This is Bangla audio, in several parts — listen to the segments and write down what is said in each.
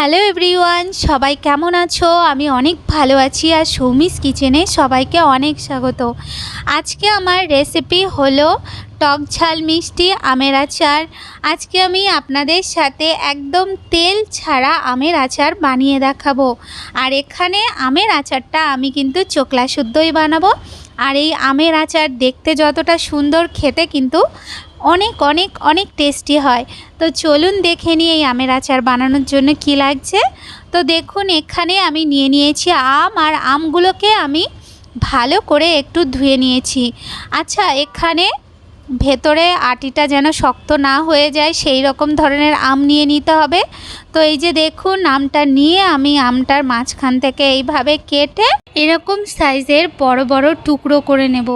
হ্যালো এভরিওয়ান, সবাই কেমন আছো? আমি অনেক ভালো আছি আর সৌমিস কিচেনে সবাইকে অনেক স্বাগত। আজকে আমার রেসিপি হলো টক ঝাল মিষ্টি আমের আচার। আজকে আমি আপনাদের সাথে একদম তেল ছাড়া আমের আচার বানিয়ে দেখাবো। আর এখানে আমের আচারটা আমি কিন্তু চোকলা শুদ্ধই বানাবো। আর এই আমের আচার দেখতে যতটা সুন্দর খেতে কিন্তু অনেক অনেক অনেক টেস্টি হয়। তো চলুন দেখে নিয়ে এই আমের আচার বানানোর জন্য কি লাগছে। তো দেখুন, এখানে আমি নিয়ে নিয়েছি আম আর আমগুলোকে আমি ভালো করে একটু ধুয়ে নিয়েছি। আচ্ছা এখানে ভেতরে আটিটা যেন শক্ত না হয়ে যায়, সেই রকম ধরনের আম নিয়ে নিতে হবে। তো এই যে দেখুন, আমটা নিয়ে আমি আমটার মাঝখান থেকে এইভাবে কেটে এরকম সাইজের বড় বড় টুকরো করে নেব।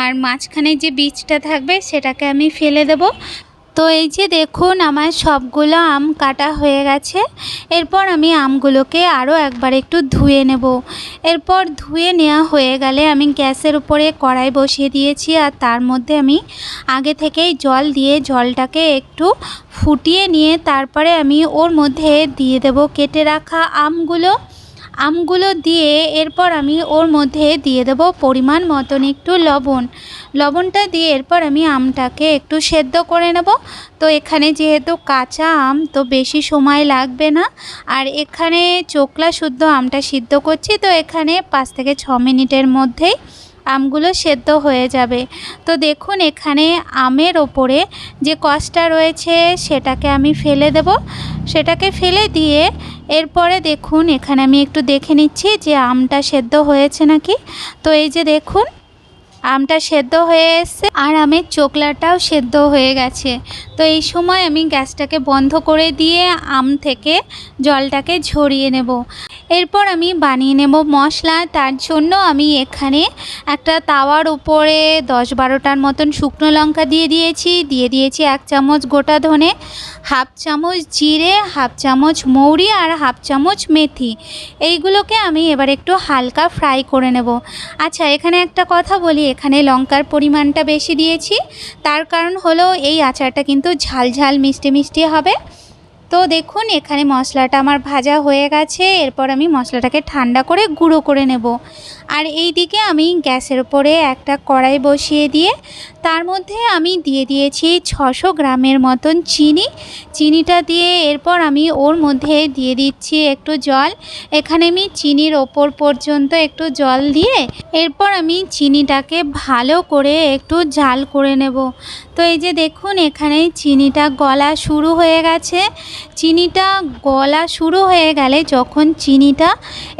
আর মাঝখানে যে বীজটা থাকবে, সেটাকে আমি ফেলে দেব। তো এই যে দেখুন, আমার সবগুলো আম কাটা হয়ে গেছে। এরপর আমি আমগুলোকে আরও একবার একটু ধুয়ে নেব। এরপর ধুয়ে নেওয়া হয়ে গেলে আমি গ্যাসের উপরে কড়াই বসিয়ে দিয়েছি আর তার মধ্যে আমি আগে থেকেই জল দিয়ে জলটাকে একটু ফুটিয়ে নিয়ে তারপরে আমি ওর মধ্যে দিয়ে দেব কেটে রাখা আমগুলো। আমগুলো দিয়ে এরপর আমি ওর মধ্যে দিয়ে দেব পরিমাণ মতন একটু লবণ। লবণটা দিয়ে এরপর আমি আমটাকে একটু সেদ্ধ করে নেব। তো এখানে যেহেতু কাঁচা আম, তো বেশি সময় লাগবে না। আর এখানে চোকলা শুদ্ধ আমটা সিদ্ধ করছি, তো এখানে পাঁচ থেকে ছ মিনিটের মধ্যেই আমগুলো সেদ্ধ হয়ে যাবে। তো দেখুন, এখানে আমের ওপরে যে কষটা রয়েছে, সেটাকে আমি ফেলে দেব। সেটাকে ফেলে দিয়ে এরপরে দেখুন, এখানে আমি একটু দেখে নিচ্ছি যে আমটা সেদ্ধ হয়েছে নাকি। তো এই যে দেখুন আমটা সেদ্ধ হয়ে এসছে আর আমের চোকলাটাও সেদ্ধ হয়ে গেছে। তো এই সময় আমি গ্যাসটাকে বন্ধ করে দিয়ে আম থেকে জলটাকে ঝরিয়ে নেব। এরপর আমি বানিয়ে নেব মশলা। তার জন্য আমি এখানে একটা তাওয়ার উপরে দশ বারোটার মতন শুকনো লঙ্কা দিয়ে দিয়েছি। দিয়ে দিয়েছি এক চামচ গোটা ধনে, হাফ চামচ জিরে, হাফ চামচ মৌরি আর হাফ চামচ মেথি। এইগুলোকে আমি এবার একটু হালকা ফ্রাই করে নেব। আচ্ছা এখানে একটা কথা বলি। এখানে লঙ্কার পরিমাণটা বেশি দিয়েছি। তার কারণ হলো এই আচারটা কিন্তু ঝাল ঝাল, মিষ্টি মিষ্টি হবে। তো দেখুন, এখানে মশলাটা আমার ভাজা হয়ে গেছে। এরপর আমি মশলাটাকে ঠান্ডা করে গুঁড়ো করে নেব। আর এই দিকে আমি গ্যাসের উপরে একটা কড়াই বসিয়ে দিয়ে তার মধ্যে আমি দিয়ে দিয়েছি ছশো গ্রামের মতন চিনি। চিনিটা দিয়ে এরপর আমি ওর মধ্যে দিয়ে দিচ্ছি একটু জল। এখানে আমি চিনির ওপর পর্যন্ত একটু জল দিয়ে এরপর আমি চিনিটাকে ভালো করে একটু জাল করে নেব। তো এই যে দেখুন, এখানে চিনিটা গলা শুরু হয়ে গেছে। চিনিটা গলা শুরু হয়ে গেলে যখন চিনিটা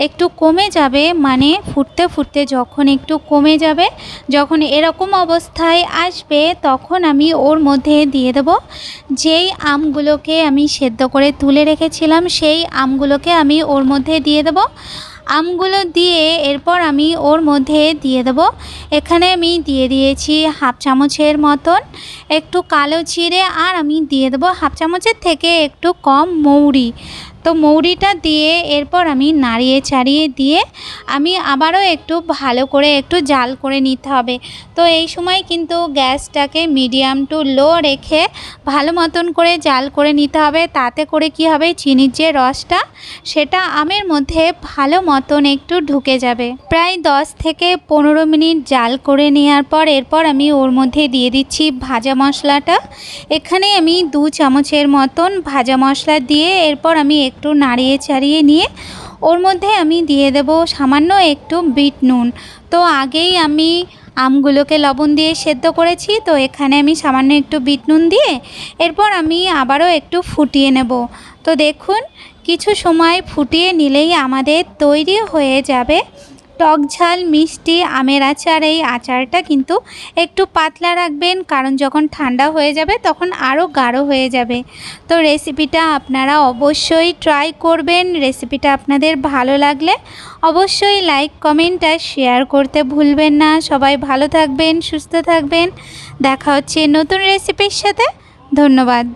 একটু কমে যাবে মানে ফুটতে ফুটতে ফুটতে যখন একটু কমে যাবে, যখন এরকম অবস্থায় আসবে, তখন আমি ওর মধ্যে দিয়ে দেব। যেই আমগুলোকে আমি সেদ্ধ করে তুলে রেখেছিলাম, সেই আমগুলোকে আমি ওর মধ্যে দিয়ে দেব। আমগুলো দিয়ে এরপর আমি ওর মধ্যে দিয়ে দেব। এখানে আমি দিয়ে দিয়েছি হাফ চামচের মতন একটু কালো জিরে, আর আমি দিয়ে দেবো হাফ চামচের থেকে একটু কম মৌরি। তো মৌরিটা দিয়ে এরপর আমি নাড়িয়ে চাড়িয়ে দিয়ে আমি আবারও একটু ভালো করে একটু জাল করে নিতে হবে। তো এই সময় কিন্তু গ্যাসটাকে মিডিয়াম টু লো রেখে ভালো মতন করে জাল করে নিতে হবে। তাতে করে কি হবে? চিনির যে রসটা, সেটা আমের মধ্যে ভালো মতন একটু ঢুকে যাবে। প্রায় দশ থেকে পনেরো মিনিট জাল করে নেওয়ার পর এরপর আমি ওর মধ্যে দিয়ে দিচ্ছি ভাজা মশলাটা। এখানে আমি দু চামচের মতন ভাজা মশলা দিয়ে এরপর আমি একটু নাড়িয়ে চাড়িয়ে নিয়ে ওর মধ্যে আমি দিয়ে দেব সামান্য একটু বিট নুন। তো আগেই আমি আমগুলোকে লবণ দিয়ে সেদ্ধ করেছি, তো এখানে আমি সামান্য একটু বিট নুন দিয়ে এরপর আমি আবারও একটু ফুটিয়ে নেব। তো দেখুন, কিছু সময় ফুটিয়ে নিলেই আমাদের তৈরি হয়ে যাবে টক ঝাল মিষ্টি, আমের আচার, এই আচারটা কিন্তু একটু পাতলা রাখবেন, কারণ যখন ঠান্ডা হয়ে যাবে তখন আরও গাঢ় হয়ে যাবে। তো রেসিপিটা আপনারা অবশ্যই ট্রাই করবেন, রেসিপিটা আপনাদের ভালো লাগলে অবশ্যই লাইক, কমেন্ট আর শেয়ার করতে ভুলবেন না। সবাই ভালো থাকবেন, সুস্থ থাকবেন। দেখা হচ্ছে নতুন রেসিপির সাথে। ধন্যবাদ।